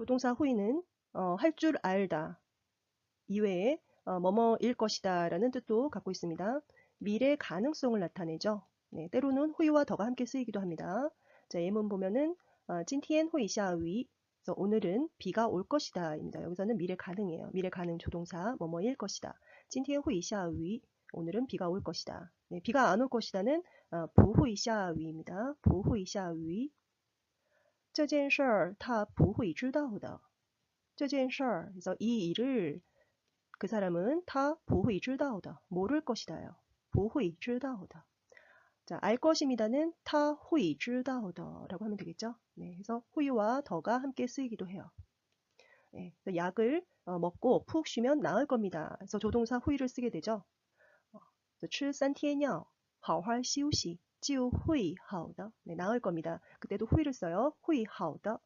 조동사 후이는 어, 할 줄 알다 이외에 어, 뭐뭐일 것이다 라는 뜻도 갖고 있습니다. 미래 가능성을 나타내죠. 네, 때로는 후이와 더가 함께 쓰이기도 합니다. 자, 예문 보면은 어, 찐티엔 후이샤위 그래서 오늘은 비가 올 것이다 입니다. 여기서는 미래 가능이에요. 미래 가능 조동사 뭐뭐일 것이다. 찐티엔 후이샤위 오늘은 비가 올 것이다. 네, 비가 안 올 것이다는 어, 보후이샤위입니다. 보후이샤위 这件事儿他不会知道的.这件事儿 그래서 이 일을 그 사람은 다 보후이 知道的 모를 것이다요. 보후이 知道的 자, 알 것입니다는 타 후이 知道的 라고 하면 되겠죠. 네, 그래서 후이와 더가 함께 쓰이기도 해요. 네, 약을 어, 먹고 푹 쉬면 나을 겁니다. 그래서 조동사 후이를 쓰게 되죠. 吃三天药好好休息 지우 후이 하우더 네, 나올 겁니다. 그때도 후이를 써요. 후이 하우더